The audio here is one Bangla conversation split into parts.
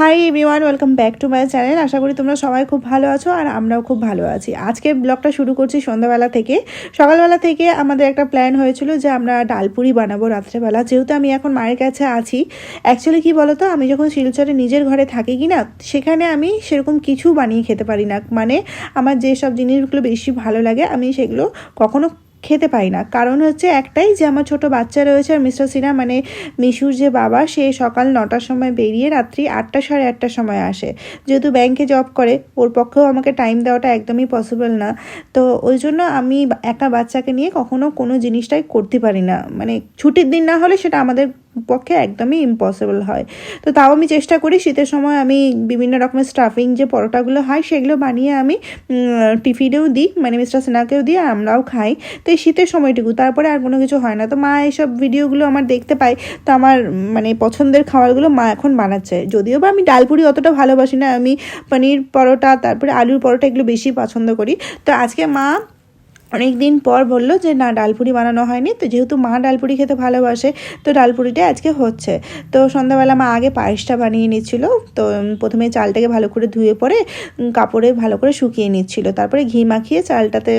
Hi everyone welcome back to my channel আশা করি তোমরা সবাই খুব ভালো আছো আর আমরাও খুব ভালো আছি। আজকে ব্লগটা শুরু করছি সন্ধ্যাবেলা থেকে। সকালবেলা থেকে আমাদের একটা প্ল্যান হয়েছিল যে আমরা ডালপুরি বানাবো রাত্রেবেলা। যেহেতু আমি এখন মায়ের কাছে আছি অ্যাকচুয়ালি কি বলতো, আমি যখন শিলচরে নিজের ঘরে থাকি কি না সেখানে আমি সেরকম কিছু বানিয়ে খেতে পারি না। মানে আমার যেসব জিনিসগুলো বেশি ভালো লাগে, আমি সেগুলো কখনো খেতে পাই না। কারণ হচ্ছে একটাই যে আমার ছোট বাচ্চা রয়েছে আর মিস্টার সিনহা মানে মিশুর যে বাবা, সে সকাল নটার সময় বেরিয়ে রাত্রি আটটা সাড়ে আটটার সময় আসে। যেহেতু ব্যাংকে জব করে, ওর পক্ষেও আমাকে টাইম দেওয়াটা একদমই পসিবল না। তো ওই জন্য আমি একা বাচ্চাকে নিয়ে কখনো কোনো জিনিসটাই করতে পারি না। মানে ছুটির দিন না হলে সেটা আমাদের পক্ষে একদমই ইম্পসিবল হয়। তো তাও আমি চেষ্টা করি, শীতের সময় আমি বিভিন্ন রকমের স্টাফিং যে পরোটাগুলো হয়, সেগুলো বানিয়ে আমি টিফিনেও দিই মানে মিস্টার সিনহাকেও দিই, আর আমরাও খাই। তো এই শীতের সময়টুকু, তারপরে আর কোনো কিছু হয় না। তো মা এইসব ভিডিওগুলো আমার দেখতে পাই তো আমার মানে পছন্দের খাবারগুলো মা এখন বানাচ্ছে। যদিও বা আমি ডালপুরি অতটা ভালোবাসি না, আমি পনির পরোটা, তারপরে আলুর পরোটা এগুলো বেশি পছন্দ করি। তো আজকে মা অনেক দিন পর বলল যে, না, ডালপুরি বানানো হয়নি। তো যেহেতু মা ডালপুরি খেতে ভালোবাসে, তো ডালপুরিটা আজকে হচ্ছে। তো সন্ধ্যাবেলা মা আগে পায়েসটা বানিয়ে নিচ্ছিল। তো প্রথমে চালটাকে ভালো করে ধুয়ে পরে কাপড়ে ভালো করে শুকিয়ে নিচ্ছিল। তারপরে ঘি মাখিয়ে চালটাতে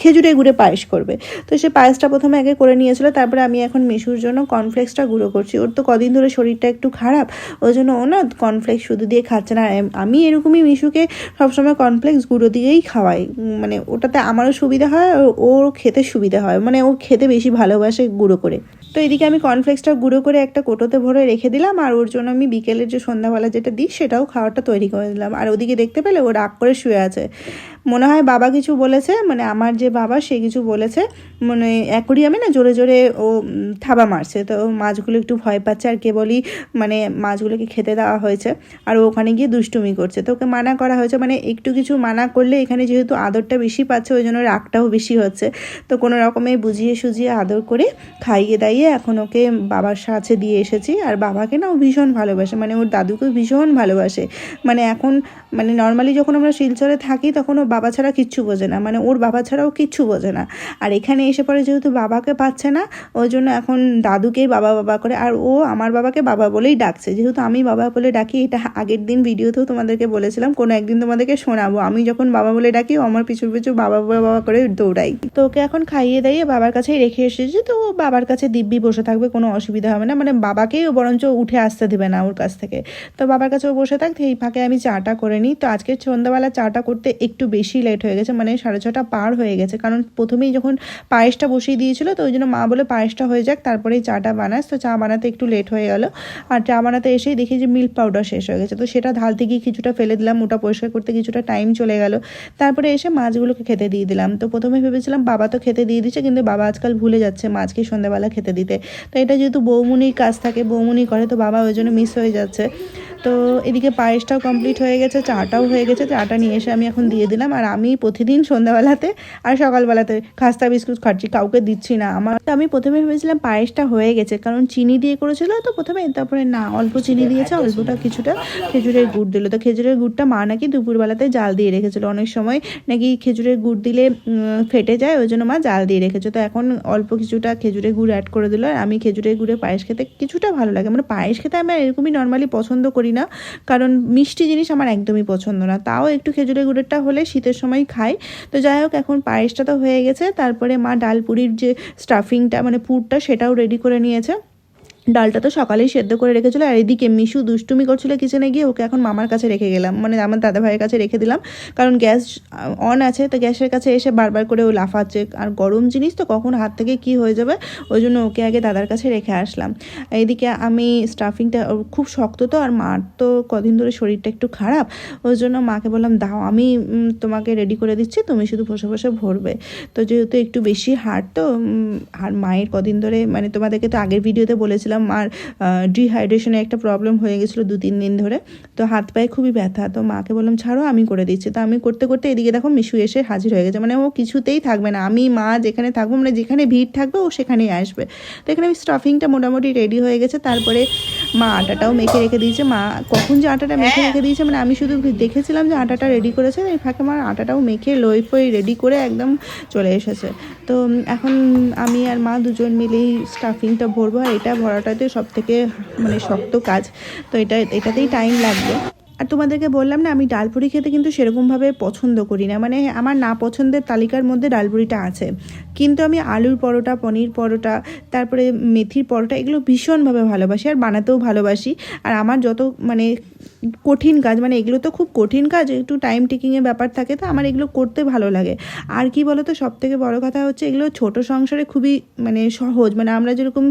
খেজুরে গুঁড়ে পায়েস করবে। তো সে পায়েসটা প্রথমে আগে করে নিয়েছিল। তারপরে আমি এখন মিশুর জন্য কর্নফ্লেক্সটা গুঁড়ো করছি। ওর তো কদিন ধরে শরীরটা একটু খারাপ। ওই জন্য ও না কর্নফ্লেক্স শুধু দিয়ে খাচ্ছে না আমি এরকমই মিশুকে সবসময় কর্নফ্লেক্স গুঁড়ো দিয়েই খাওয়াই। মানে ওটাতে আমারও সুবিধা সুবিধা হয় আর ওর খেতে সুবিধা হয়। মানে ও খেতে বেশি ভালোবাসে গুঁড়ো করে। তো এদিকে আমি কর্নফ্লেক্সটা গুঁড়ো করে একটা কোটোতে ভরে রেখে দিলাম, আর ওর জন্য আমি বিকেলের যে সন্ধ্যাবেলা যেটা দিই সেটাও খাওয়াটা তৈরি করে দিলাম। আর ওদিকে দেখতে পেলে ও রাগ করে শুয়ে আছে। মনে হয় বাবা কিছু বলেছে মানে আমার যে বাবা সে কিছু বলেছে মানে অ্যাকোরিয়ামে না জোরে জোরে ও থাবা মারছে। তো মাছগুলো একটু ভয় পাচ্ছে, আর কেবলই মানে মাছগুলোকে খেতে দেওয়া হয়েছে। আর ওখানে গিয়ে দুষ্টুমি করছে। তো ওকে মানা করা হয়েছে মানে একটু কিছু মানা করলে এখানে যেহেতু আদরটা বেশি পাচ্ছে, ওই জন্য রাগটাও বেশি হচ্ছে। তো কোনো রকমে বুঝিয়ে সুঝিয়ে আদর করে খাইয়ে দাইয়ে এখন ওকে বাবার সাথে দিয়ে এসেছি। আর বাবাকে না ও ভীষণ ভালোবাসে মানে ওর দাদুকে ভীষণ ভালোবাসে। মানে এখন মানে নর্মালি যখন আমরা শিলচরে থাকি তখন ও বাবা ছাড়া কিচ্ছু বোঝে না মানে ওর বাবা ছাড়াও কিচ্ছু বোঝে না। আর এখানে এসে পরে যেহেতু বাবাকে পাচ্ছে না ওই জন্য এখন দাদুকেই বাবা বাবা করে, আর ও আমার বাবাকে বাবা বলেই ডাকছে। যেহেতু আমি বাবা বলে ডাকি, এটা আগের দিন ভিডিওতেও তোমাদেরকে বলেছিলাম, কোনো একদিন তোমাদেরকে শোনাবো। আমি যখন বাবা বলে ডাকি, ও আমার পিছু পিছু বাবা বাবা করে দৌড়াই তো ওকে এখন খাইয়ে দাইয়ে বাবার কাছেই রেখে এসেছি, তো ও বাবার কাছে দিব্যি বসে থাকবে, কোনো অসুবিধা হবে না। মানে বাবাকেই বরঞ্চ উঠে আসতে দেবে না ওর কাছ থেকে। তো বাবার কাছে ও বসে থাক, এই ফাঁকে আমি চাটা করে নিই। তো আজকে সন্ধ্যাবেলা চাটা করতে একটু বেশি লেট হয়ে গেছে মানে সাড়ে ছটা পার হয়ে গেছে। কারণ প্রথমেই যখন পায়েসটা বসিয়ে দিয়েছিল, তো ওই জন্য মা বলে পায়েসটা হয়ে যাক, তারপরেই চাটা বানাস। তো চা বানাতে একটু লেট হয়ে গেল। আর চা বানাতে এসেই দেখি যে মিল্ক পাউডার শেষ হয়ে গেছে। তো সেটা ঢালতে গিয়ে কিছুটা ফেলে দিলাম, ওটা পরিষ্কার করতে কিছুটা টাইম চলে গেল। তারপরে এসে মাছগুলোকে খেতে দিয়ে দিলাম। তো প্রথমে ভেবেছিলাম বাবা তো খেতে দিয়ে দিচ্ছে, কিন্তু বাবা আজকাল ভুলে যাচ্ছে মাছকে সন্ধ্যাবেলা খেতে দিতে তো এটা যেহেতু বৌমুনির কাজ থাকে, বৌমনি করে, তো বাবা ওই জন্য মিস হয়ে যাচ্ছে। তো এদিকে পায়েসটাও কমপ্লিট হয়ে গেছে, চাটাও হয়ে গেছে, চাটা নিয়ে এসে আমি এখন দিয়ে দিলাম। আর আমি প্রতিদিন সন্ধ্যাবেলাতে আর সকালবেলাতে খাস্তা, বিস্কুট খাচ্ছি কাউকে দিচ্ছি না আমার। তো আমি প্রথমে ভেবেছিলাম পায়েসটা হয়ে গেছে, কারণ চিনি দিয়ে করেছিল তো প্রথমে, তারপরে না, অল্প চিনি দিয়েছে, অল্পটা কিছুটা খেজুরের গুড় দিল। তো খেজুরের গুড়টা মা নাকি দুপুরবেলাতে জাল দিয়ে রেখেছিল। অনেক সময় নাকি খেজুরের গুড় দিলে ফেটে যায়, ওই জন্য মা জাল দিয়ে রেখেছে। তো এখন অল্প কিছুটা খেজুরের গুড় অ্যাড করে দিল। আর আমি খেজুরের গুড়ে পায়েস খেতে কিছুটা ভালো লাগে। মানে পায়েস খেতে আমি এরকমই নর্মালি পছন্দ করি না। কারণ মিষ্টি জিনিস আমার একদমই পছন্দ না। তাও একটু খেজুরের গুড়েরটা হলে শীতের সময় খাই। তো যাই হোক, এখন পায়েসটা তো হয়ে গেছে। তারপরে মা ডালপুরির যে স্টাফিংটা মানে পুরটা, সেটাও রেডি করে নিয়েছে। ডালটা তো সকালেই সেদ্ধ করে রেখেছিলো, আর এদিকে মিশু দুষ্টুমি করছিল কিচেনে গিয়ে, ওকে এখন মামার কাছে রেখে গেলাম। মানে আমার দাদা ভাইয়ের কাছে রেখে দিলাম। কারণ গ্যাস অন আছে, তো গ্যাসের কাছে এসে বারবার করে ও লাফাচ্ছে। আর গরম জিনিস তো কখন হাত থেকে কি হয়ে যাবে, ওই জন্য ওকে আগে দাদার কাছে রেখে আসলাম। এইদিকে আমি স্টাফিংটা খুব শক্ত তো, আর মার তো কদিন ধরে শরীরটা একটু খারাপ, ওই জন্য মাকে বললাম, দাও, আমি তোমাকে রেডি করে দিচ্ছি, তুমি শুধু বসে বসে ভরবে। তো যেহেতু একটু বেশি হার্ড তো আর মায়ের কদিন ধরে মানে তোমাদেরকে তো আগের ভিডিওতে বলেছিলাম বলেছিলাম আর ডিহাইড্রেশনে একটা প্রবলেম হয়ে গেছিল দু তিন দিন ধরে। তো হাত পায়ে খুবই ব্যথা। তো মাকে বললাম, ছাড়ো, আমি করে দিচ্ছি। তো আমি করতে করতে এদিকে দেখো মিশু এসে হাজির হয়ে গেছে। মানে ও কিছুতেই থাকবে না। আমি, মা যেখানে থাকব মানে যেখানে ভিড় থাকবে, ও সেখানেই আসবে। তো এখানে আমি স্টাফিংটা মোটামুটি রেডি হয়ে গেছে। তারপরে মা আটাটাও মেখে রেখে দিয়েছে। মা কখন যে আটাটা মেখে রেখে দিয়েছে মানে আমি শুধু দেখেছিলাম যে আটাটা রেডি করেছে এই ফাঁকে মা আটাটাও মেখে লই ফই রেডি করে একদম চলে এসেছে। তো এখন আমি আর মা দুজন মিলেই স্টাফিংটা ভরবো আর এটা ভরাটাতে সব থেকে মানে শক্ত কাজ। তো এটা এটাতেই টাইম লাগবে। আর তোমাদেরকে বললাম না, আমি ডালপুরি খেতে কিন্তু সেরকমভাবে পছন্দ করি না। মানে আমার না পছন্দের তালিকার মধ্যে ডালপুরিটা আছে। কিন্তু আমি আলুর পরোটা, পনির পরোটা, তারপরে মেথির পরোটা এগুলো ভীষণভাবে ভালোবাসি আর বানাতেও ভালোবাসি। আর আমার যত মানে কঠিন কাজ মানে এগুলো তো খুব কঠিন কাজ, একটু টাইম টেকিংয়ের ব্যাপার থাকে তো আমার এগুলো করতে ভালো লাগে। আর কি বলো তো সব থেকে বড়ো কথা হচ্ছে এগুলো ছোট সংসারে খুবই মানে সহজ। মানে আমরা যেরকম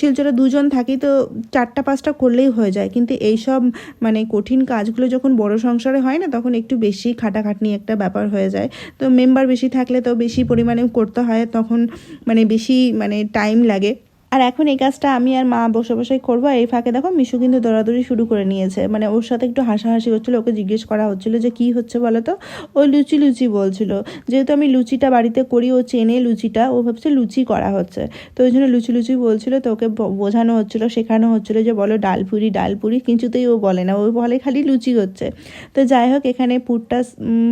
শিলচরে দুজন থাকি তো চারটা, পাঁচটা করলেই হয়ে যায়। কিন্তু এইসব মানে কঠিন কাজগুলো যখন বড় সংসারে হয় না, তখন একটু বেশি খাটাখাটনি একটা ব্যাপার হয়ে যায়। তো মেম্বার বেশি থাকলে তো বেশি পরিমাণে করতে হয়, তখন মানে বেশি মানে টাইম লাগে। আর এখন এই কাজটা আমি আর মা বসে বসে করব। এই ফাঁকে দেখো মিশু কিন্তু দৌড়াদৌড়ি শুরু করে নিয়েছে। মানে ওর সাথে একটু হাসাহাসি হচ্ছিল, ওকে জিজ্ঞেস করা হচ্ছিল যে কি হচ্ছে বলো তো? ও লুচি লুচি বলছিল। যেহেতু আমি লুচিটা বাড়িতে করি, ও চেনে লুচিটা, ও ভাবছে লুচি করা হচ্ছে। তো ওই জন্য লুচি লুচি বলছিল, তো ওকে বোঝানো হচ্ছিল, শেখানো হচ্ছিল যে বলো ডালপুরি ডালপুরি কিছুতেই ও বলে না, ও বলে খালি লুচি হচ্ছে। তো যাই হোক, এখানে পুরটা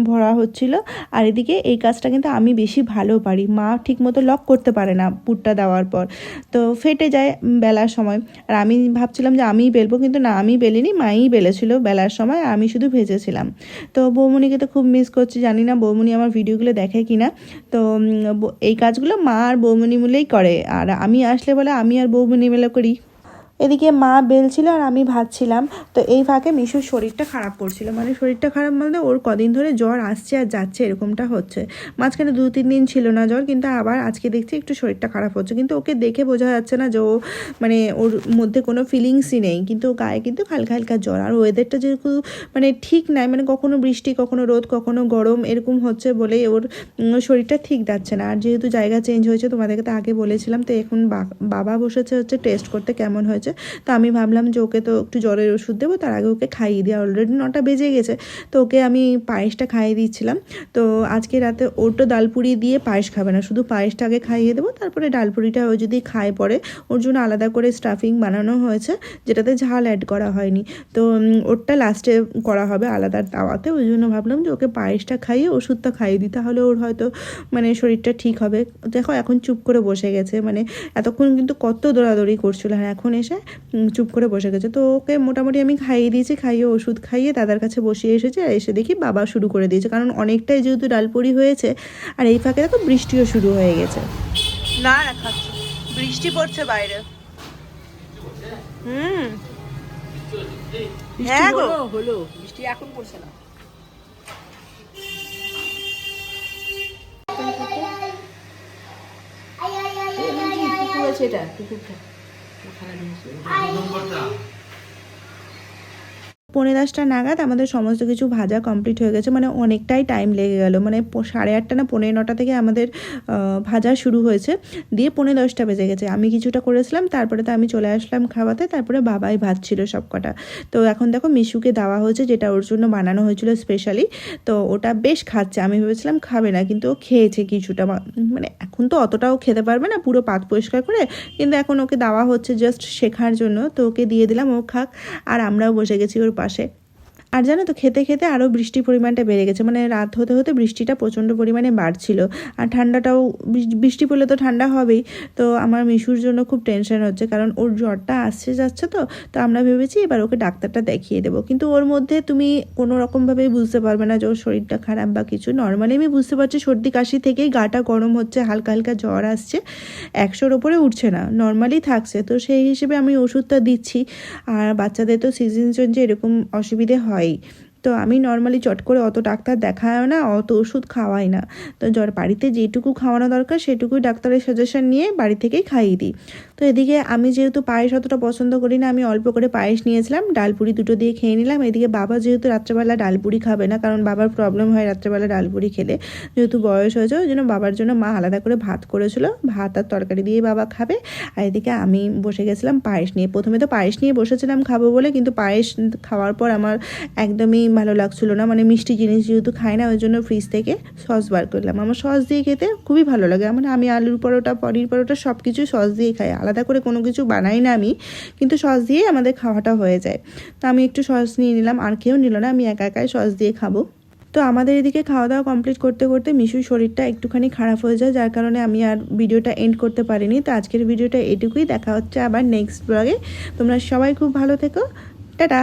ভরা হচ্ছিল। আর এদিকে এই কাজটা কিন্তু আমি বেশি ভালো পারি। মা ঠিক মতো লক করতে পারে না পুরটা দেওয়ার পর। তো ফেটে যায় বেলার সময়। আর আমি ভাবছিলাম যে আমিই বেলবো, কিন্তু না, আমি বেলিনি মাই বেলেছিল বেলার সময় আমি শুধু ভেজেছিলাম। তো বৌমনিকে তো খুব মিস করছি, জানি না বৌমনি আমার ভিডিওগুলো দেখে কি না তো এই কাজগুলো মা আর বৌমনি মিলেই করে, আর আমি আসলে বলে আমি আর বৌমনি মিলে করি। এদিকে মা বেলছিল আর আমি ভাবছিলাম তো এই ফাঁকে মিশুর শরীরটা খারাপ করছিল। মানে শরীরটা খারাপ বলতে ওর কদিন ধরে জ্বর আসছে আর যাচ্ছে, এরকমটা হচ্ছে। মাঝখানে দু, তিন দিন ছিল না জ্বর, কিন্তু আবার আজকে দেখছি একটু শরীরটা খারাপ হচ্ছে। কিন্তু ওকে দেখে বোঝা যাচ্ছে না যে ও মানে ওর মধ্যে কোনো ফিলিংসই নেই। কিন্তু গায়ে কিন্তু হালকা হালকা জ্বর। আর ওয়েদারটা যেহেতু মানে ঠিক নাই মানে কখনো বৃষ্টি, কখনো রোদ, কখনো গরম, এরকম হচ্ছে বলে ওর শরীরটা ঠিক যাচ্ছে না। আর যেহেতু জায়গা চেঞ্জ হয়েছে, তোমাদেরকে তো আগে বলেছিলাম, তো এখন বাবা বসেছে হচ্ছে টেস্ট করতে, কেমন হয়েছে তো আমি ভাবলাম যে ওকে তো একটু জ্বরের ওষুধ দেবো, তার আগে ওকে খাইয়ে দেওয়া অলরেডি নটা বেজে গেছে। তো ওকে আমি পায়েসটা খাইয়ে দিচ্ছিলাম। তো আজকে রাতে তো ডালপুরি দিয়ে পায়েস খাবে না, শুধু পায়েসটা আগে খাইয়ে দেবো, তারপরে ডালপুরিটা ও যদি খায় পরে ওর জন্য আলাদা করে স্টাফিং বানানো হয়েছে, যেটাতে ঝাল অ্যাড করা হয়নি। তো ওরটা লাস্টে করা হবে আলাদা তাওয়াতে। ওই জন্য ভাবলাম যে ওকে পায়েসটা খাইয়ে, ওষুধটা খাইয়ে দিই, তাহলে ওর হয়তো মানে শরীরটা ঠিক হবে। দেখো এখন চুপ করে বসে গেছে মানে এতক্ষণ কিন্তু কত দৌড়াদৌড়ি করছিল আর এখন এসে চুপ করে বসে গেছে। তো ওকে মোটামুটি আমি খাইয়ে দিয়েছি খাইয়ে ওষুধ খাইয়ে দাদার কাছে বসিয়ে এসেছে আর এসে দেখি বাবা শুরু করে দিয়েছে। কারণ অনেকটাই যেহেতু ডালপুরি হয়েছে আর এই ফাঁকে দেখো বৃষ্টিও শুরু হয়ে গেছে। না খাচ্ছি। বৃষ্টি পড়ছে বাইরে। হুম। হ্যাঁ গো। হলো হলো। বৃষ্টি এখন পড়ছে না। কুকুরটা ওখানে দিয়েছে। পৌনে দশটা নাগাদ আমাদের সমস্ত কিছু ভাজা কমপ্লিট হয়ে গেছে মানে অনেকটাই টাইম লেগে গেল। মানে সাড়ে আটটা না পনেরো নটা থেকে আমাদের ভাজা শুরু হয়েছে। দিয়ে পৌনে দশটা বেজে গেছে। আমি কিছুটা করেছিলাম, তারপরে তো আমি চলে আসলাম খাওয়াতে, তারপরে বাবাই ভাত ছিল সব কটা তো এখন দেখো মিশুকে দেওয়া হয়েছে, যেটা ওর জন্য বানানো হয়েছিল স্পেশালি তো ওটা বেশ খাচ্ছে, আমি ভেবেছিলাম খাবে না, কিন্তু ও খেয়েছে কিছুটা। মানে এখন তো অতটাও খেতে পারবে না, পুরো পাত পরিষ্কার করে। কিন্তু এখন ওকে দেওয়া হচ্ছে জাস্ট শেখার জন্য। তো ওকে দিয়ে দিলাম, ও খাক। আর আমরাও বসে গেছি ওর পাশে আর জানো তো, খেতে খেতে আরও বৃষ্টির পরিমাণটা বেড়ে গেছে। মানে রাত হতে হতে বৃষ্টিটা প্রচণ্ড পরিমাণে বাড়ছিল। আর ঠান্ডাটাও বৃষ্টি পড়লে তো ঠান্ডা হবেই। তো আমার মিশুর জন্য খুব টেনশন হচ্ছে, কারণ ওর জ্বরটা আসছে যাচ্ছে তো তো আমরা ভেবেছি এবার ওকে ডাক্তারটা দেখিয়ে দেবো। কিন্তু ওর মধ্যে তুমি কোনো রকমভাবেই বুঝতে পারবে না যে ওর শরীরটা খারাপ বা কিছু। নর্মালি আমি বুঝতে পারছি সর্দি কাশি থেকেই গাটা গরম হচ্ছে, হালকা হালকা জ্বর আসছে। একশোর ওপরে উঠছে না নর্মালি থাকছে। তো সেই হিসেবে আমি ওষুধটা দিচ্ছি। আর বাচ্চাদের তো সিজন চেঞ্জে এরকম অসুবিধে quite তো আমি নর্মালি চট করে অত ডাক্তার দেখায় না, অত ওষুধ খাওয়াই না। তো জ্বর, বাড়িতে যেটুকু খাওয়ানো দরকার সেটুকুই ডাক্তারের সাজেশন নিয়ে বাড়ি থেকেই খাইয়ে দিই। তো এদিকে আমি যেহেতু পায়েস অতটা পছন্দ করি না, আমি অল্প করে পায়েস নিয়েছিলাম ডালপুরি দুটো দিয়ে খেয়ে নিলাম। এদিকে বাবা যেহেতু রাত্রেবেলা ডালপুরি খাবে না, কারণ বাবার প্রবলেম হয় রাত্রেবেলা ডালপুরি খেলে, যেহেতু বয়স হয়েছে, ওই জন্য বাবার জন্য মা আলাদা করে ভাত করেছিল। ভাত আর তরকারি দিয়ে বাবা খাবে। আর এদিকে আমি বসে গেছিলাম পায়েস নিয়ে। প্রথমে তো পায়েস নিয়ে বসেছিলাম খাব বলে, কিন্তু পায়েস খাওয়ার পর আমার একদমই ভালো লাগছিল না মানে মিষ্টি জিনিস যেহেতু খাই না, ওই জন্য ফ্রিজ থেকে সস বার করলাম। আমার সস দিয়ে খেতে খুবই ভালো লাগে। মানে আমি আলুর পরোটা, পনির পরোটা সব কিছু সস দিয়ে খাই। আলাদা করে কোনো কিছু বানাই না আমি, কিন্তু সস দিয়েই আমাদের খাওয়াটা হয়ে যায়। তো আমি একটু সস নিয়ে নিলাম, আর কেউ নিল না, আমি একা একাই সস দিয়ে খাব। তো আমাদের এদিকে খাওয়া দাওয়া কমপ্লিট করতে করতে মিশুর শরীরটা একটুখানি খারাপ হয়ে যায়, যার কারণে আমি আর ভিডিওটা এন্ড করতে পারিনি। তো আজকের ভিডিওটা এটুকুই। দেখা হচ্ছে আবার নেক্সট ব্লগে তোমরা সবাই খুব ভালো থেকো। টাটা!